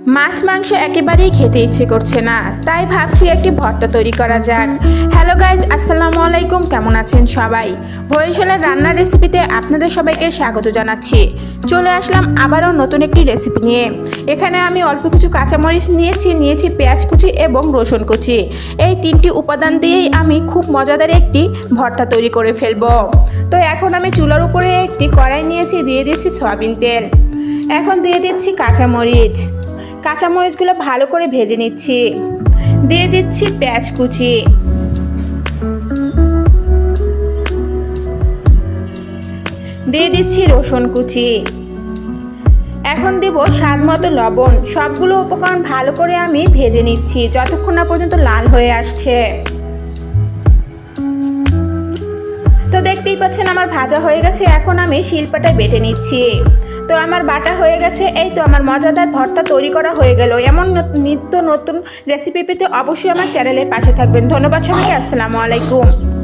মাছ, মাংস একেবারেই খেতে ইচ্ছে করছে না। তাই ভাবছি একটি ভর্তা তৈরি করা যাক। হ্যালো গাইজ আসসালামু আলাইকুম। কেমন আছেন সবাই? ভরিশালের রান্নার রেসিপিতে আপনাদের সবাইকে স্বাগত জানাচ্ছি। চলে আসলাম আবারও নতুন একটি রেসিপি নিয়ে। এখানে আমি অল্প কিছু কাঁচামরিচ নিয়েছি নিয়েছি পেঁয়াজ কুচি এবং রসুন কুচি। এই তিনটি উপাদান দিয়েই আমি খুব মজাদার একটি ভর্তা তৈরি করে ফেলব। তো এখন আমি চুলার উপরে একটি কড়াই নিয়েছি, দিয়ে দিচ্ছি সয়াবিন তেল। এখন দিয়ে দিচ্ছি কাঁচামরিচ। কাঁচামরিচগুলো ভালো করে ভেজে নিচ্ছি। দিয়ে দিচ্ছি পেঁয়াজ কুচি। দিয়ে দিচ্ছি রসুন কুচি। এখন দিব স্বাদ মতো লবণ। সবগুলো উপকরণ ভালো করে আমি ভেজে নিচ্ছি, যতক্ষণ না পর্যন্ত লাল হয়ে আসছে। তো দেখতেই পাচ্ছেন আমার ভাজা হয়ে গেছে, এখন আমি শিল্পাটায় বেটে নিচ্ছি। তো আমার বাটা হয়ে গেছে। এই তো আমার মজাদার ভর্তা তৈরি করা হয়ে গেল। এমন নত- নিত্য নতুন রেসিপি পেতে অবশ্যই আমার চ্যানেলের পাশে থাকবেন। ধন্যবাদ সবাইকে। আসসালামু আলাইকুম।